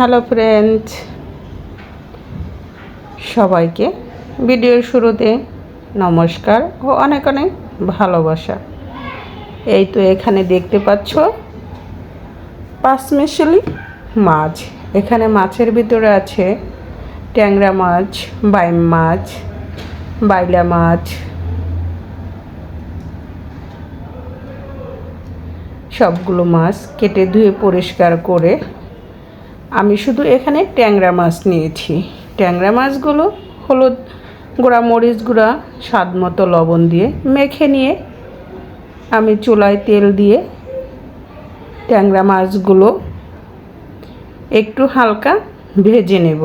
Hello friends সবাইকে ভিডিওর শুরুতে নমস্কার ও অনেক অনেক ভালোবাসা। এই তো এখানে দেখতে পাচ্ছ পাঁচমেশালি মাছ। এখানে মাছের ভিতরে আছে ট্যাংরা মাছ, বাইম মাছ, বাইলা মাছ। সবগুলো মাছ কেটে ধুয়ে পরিষ্কার করে আমি শুধু এখানে ট্যাংরা মাছ নিয়েছি। ট্যাংরা মাছগুলো হলুদ গুঁড়া, মরিচ গুঁড়া, স্বাদ মতো লবণ দিয়ে মেখে নিয়ে আমি চুলায় তেল দিয়ে ট্যাংরা মাছগুলো একটু হালকা ভেজে নেব।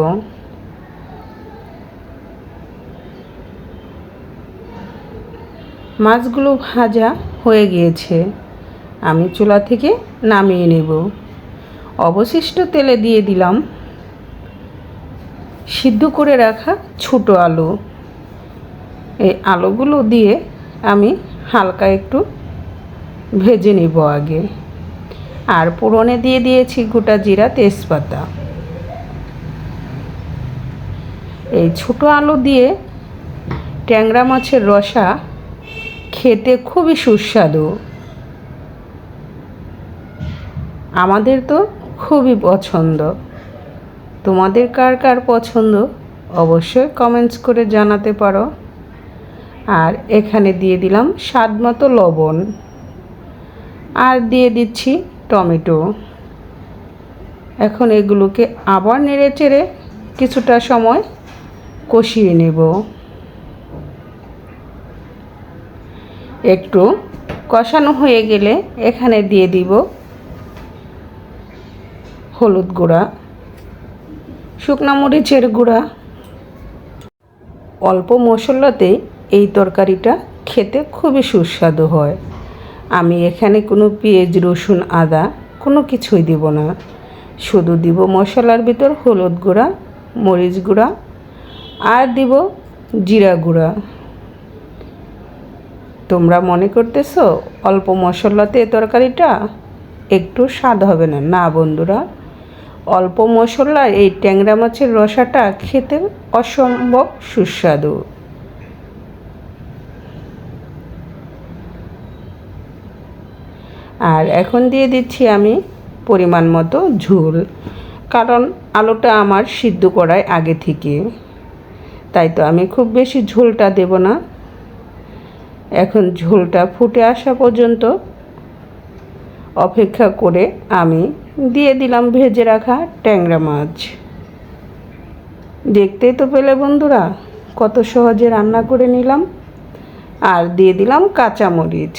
মাছগুলো ভাজা হয়ে গিয়েছে। আমি চুলা থেকে নামিয়ে নেব। অবশিষ্ট তেলে দিয়ে দিলাম সিদ্ধ করে রাখা ছোটো আলু। এই আলুগুলো দিয়ে আমি হালকা একটু ভেজে নেব আগে। আর পুরনে দিয়ে দিয়েছি গোটা জিরা তেজপাতা। এই ছোটো আলু দিয়ে ট্যাংরা মাছের রসা খেতে খুবই সুস্বাদু। আমাদের তো খুবই পছন্দ। তোমাদের কার কার পছন্দ অবশ্যই কমেন্টস করে জানাতে পারো। আর এখানে দিয়ে দিলাম স্বাদ মতো লবণ। আর দিয়ে দিচ্ছি টমেটো। এখন এগুলোকে আবার নেড়ে চেড়ে কিছুটা সময় কষিয়ে নেব। একটু কষানো হয়ে গেলে এখানে দিয়ে দিব হলুদ গুঁড়া, শুকনা মরিচের গুঁড়া। অল্প মশলাতে এই তরকারিটা খেতে খুবই সুস্বাদু হয়। আমি এখানে কোনো পেঁয়াজ, রসুন, আদা কোনো কিছুই দিব না। শুধু দিব মশলার ভিতর হলুদ গুঁড়া, মরিচ গুঁড়া আর দিব জিরা গুঁড়া। তোমরা মনে করতেছো অল্প মশলাতে তরকারিটা একটু স্বাদ হবে না? না বন্ধুরা অল্প মশলা এই ট্যাংরা মাছের রসাটা খেতে অসম্ভব সুস্বাদু। আর এখন দিয়ে দিচ্ছি আমি পরিমাণ মতো ঝোল, কারণ আলুটা আমার সিদ্ধ করায় আগে থেকে। তাই তো আমি খুব বেশি ঝোলটা দেব না। এখন ঝোলটা ফুটে আসা পর্যন্ত অপেক্ষা করে আমি দিয়ে দিলাম ভেজে রাখা ট্যাংরা মাছ। দেখতেই তো পেলে বন্ধুরা, কত সহজে রান্না করে নিলাম। আর দিয়ে দিলাম কাঁচামরিচ।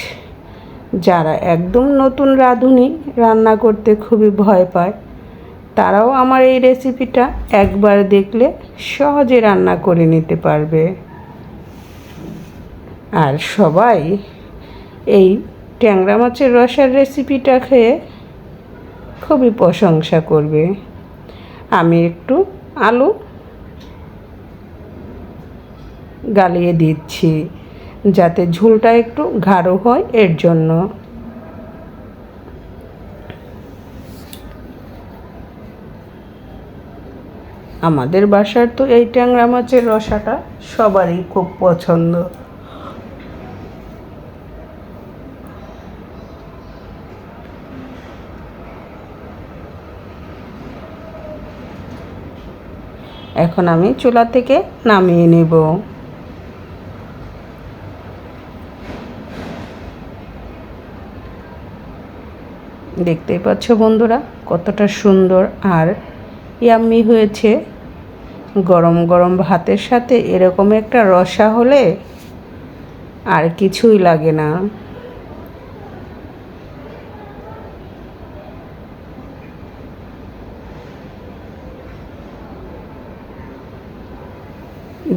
যারা একদম নতুন রাঁধুনি, রান্না করতে খুবই ভয় পায়, তারাও আমার এই রেসিপিটা একবার দেখলে সহজে রান্না করে নিতে পারবে। আর সবাই এই ট্যাংরা মাছের রসার রেসিপিটা খেয়ে খুবই প্রশংসা করবে। আমি একটু আলু গালিয়ে দিচ্ছি, যাতে ঝোলটা একটু গাঢ় হয় এর জন্য। আমাদের বাসার তো এই ট্যাংরা মাছের রসাটা সবারই খুব পছন্দ। এখন আমি চুলা থেকে নামিয়ে নেব। দেখতেই পাচ্ছ বন্ধুরা, কতটা সুন্দর আর ইয়াম্মি হয়েছে। গরম গরম ভাতের সাথে এরকম একটা রসা হলে আর কিছুই লাগে না।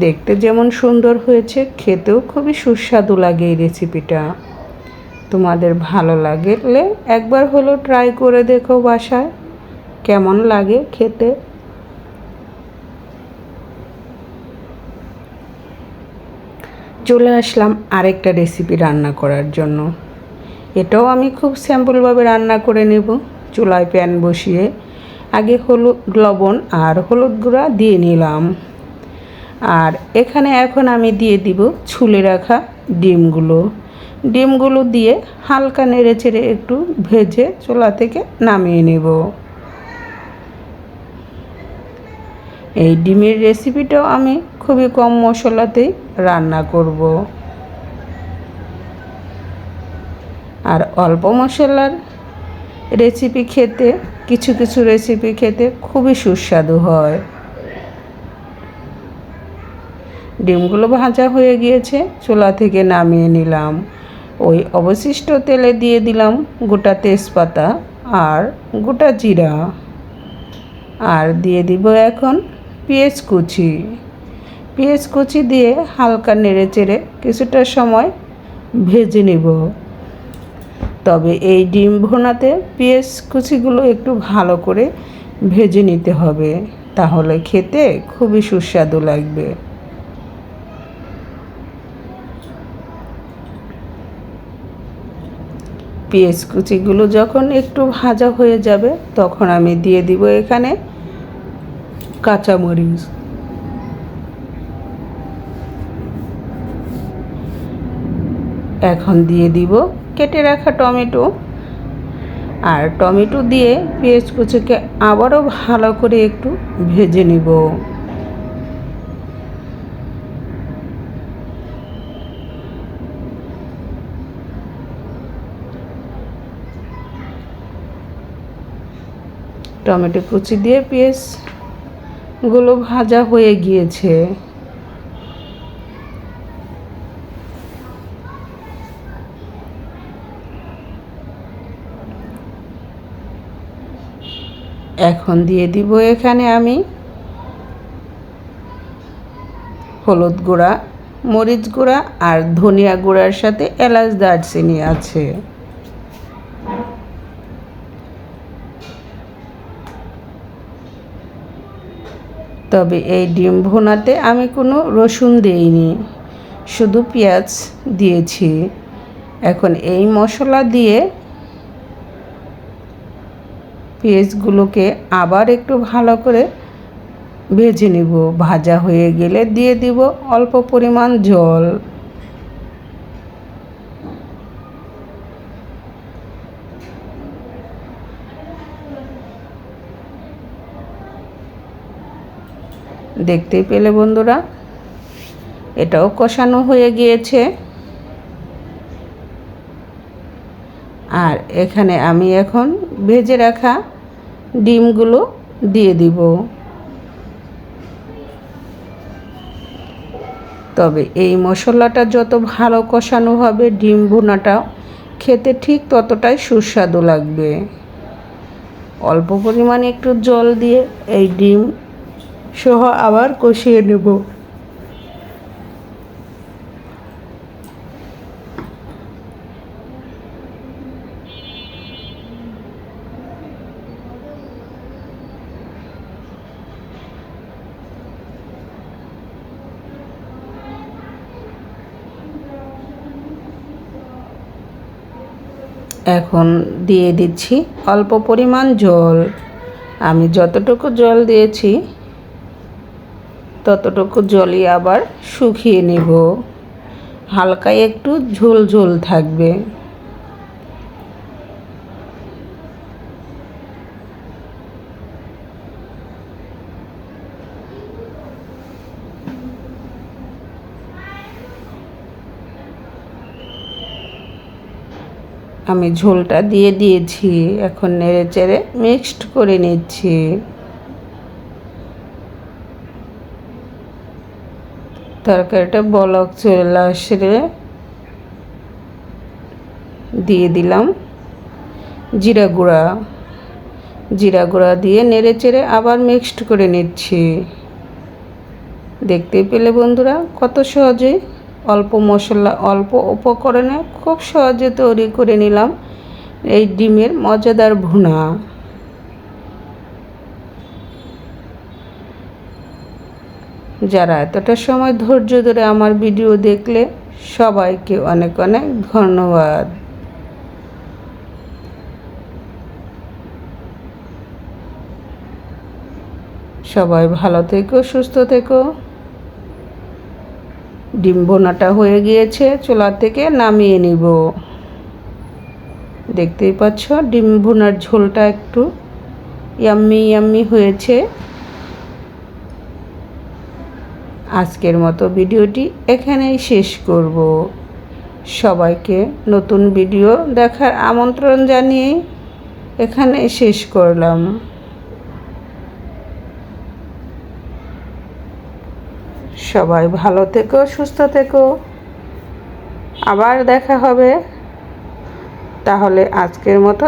দেখতে যেমন সুন্দর হয়েছে, খেতেও খুবই সুস্বাদু লাগে এই রেসিপিটা তোমাদের ভালো লাগলে একবার হলো ট্রাই করে দেখো বাসায়, কেমন লাগে খেতে? চলে আসলাম আরেকটা রেসিপি রান্না করার জন্য। এটাও আমি খুব স্যাম্পলভাবে রান্না করে নেব। চুলায় প্যান বসিয়ে আগে হলুদ, লবণ আর হলুদ গুঁড়া দিয়ে নিলাম। আর এখানে এখন আমি দিয়ে দিব ছুলে রাখা ডিমগুলো। ডিমগুলো দিয়ে হালকা নেড়ে চেড়ে একটু ভেজে চোলা থেকে নামিয়ে নেব। এই ডিমের রেসিপিটাও আমি খুবই কম মশলাতেই রান্না করব। আর অল্প মশলার রেসিপি খেতে, কিছু কিছু রেসিপি খেতে খুবই সুস্বাদু হয়। ডিমগুলো ভাজা হয়ে গিয়েছে, চুলা থেকে নামিয়ে নিলাম। ওই অবশিষ্ট তেলে দিয়ে দিলাম গোটা তেজপাতা আর গোটা জিরা। আর দিয়ে দিব এখন পেঁয়াজ কুচি। পেঁয়াজ কুচি দিয়ে হালকা নেড়ে চেড়ে কিছুটা সময় ভেজে নেব। তবে এই ডিম ভোনাতে পেঁয়াজ কুচিগুলো একটু ভালো করে ভেজে নিতে হবে, তাহলে খেতে খুবই সুস্বাদু লাগবে। পেঁয়াজ কুচিগুলো যখন একটু ভাজা হয়ে যাবে, তখন আমি দিয়ে দিব এখানে কাঁচামরিচ। এখন দিয়ে দিব কেটে রাখা টমেটো। আর টমেটো দিয়ে পেঁয়াজ কুচিকে আবারও ভালো করে একটু ভেজে নিব। টমেটো কুচি দিয়ে পেঁয়াজগুলো ভাজা হয়ে গিয়েছে। এখন দিয়ে দিব এখানে আমি হলুদ গুঁড়া, মরিচ গুঁড়া আর ধনিয়া গুঁড়ার সাথে এলাচ দারচিনি আছে। তবে এই ডিম ভোনাতে আমি কোনো রসুন দিইনি, শুধু পেঁয়াজ দিয়েছি। এখন এই মশলা দিয়ে পেঁয়াজগুলোকে আবার একটু ভালো করে ভেজে নিব। ভাজা হয়ে গেলে দিয়ে দিব অল্প পরিমাণ জল। দেখতেই পেলে বন্ধুরা। এটাও কষানো হয়ে গিয়েছে। আর এখানে আমি এখন ভেজে রাখা ডিমগুলো দিয়ে দিব। তবে এই মশলাটা যত ভালো কষানো হবে, ডিম ভুনাটা খেতে ঠিক ততটাই সুস্বাদু লাগবে। অল্প পরিমাণে একটু জল দিয়ে এই ডিম সহ আবার কষিয়ে নেব। এখন দিয়ে দিচ্ছি অল্প পরিমাণ জল। আমি যতটুকু জল দিয়েছি ততটুকু জলই আবার শুকিয়ে নেব। হালকা একটু ঝোল ঝোল থাকবে। আমি ঝোলটা দিয়ে দিয়েছি, এখন নেড়ে চেড়ে মিক্সড করে নিচ্ছি। তরকারিটা বলক চলে আসলে দিয়ে দিলাম। জিরা গুঁড়া জিরা গুঁড়া দিয়ে নেড়ে চেড়ে আবার মিক্সড করে নিচ্ছি। দেখতে পেলে বন্ধুরা কত সহজে অল্প মশলা, অল্প উপকরণে খুব সহজে তৈরি করে নিলাম। এই ডিমের মজাদার ভুনা। যারা এতটা সময় ধৈর্য ধরে আমার ভিডিও দেখলে সবাইকে অনেক অনেক ধন্যবাদ। সবাই ভালো থেকো, সুস্থ থেকো। ডিম ভোনাটা হয়ে গিয়েছে, চুলা থেকে নামিয়ে নিব। দেখতেই পাচ্ছ, ডিম ভুনার ঝোলটা একটু ইয়াম্মি ইয়াম্মি হয়েছে। আজকের মতো ভিডিওটি এখানেই শেষ করব। সবাইকে নতুন ভিডিও দেখার আমন্ত্রণ জানিয়ে এখানে শেষ করলাম। সবাই ভালো থেকো, সুস্থ থেকো। আবার দেখা হবে। তাহলে আজকের মতো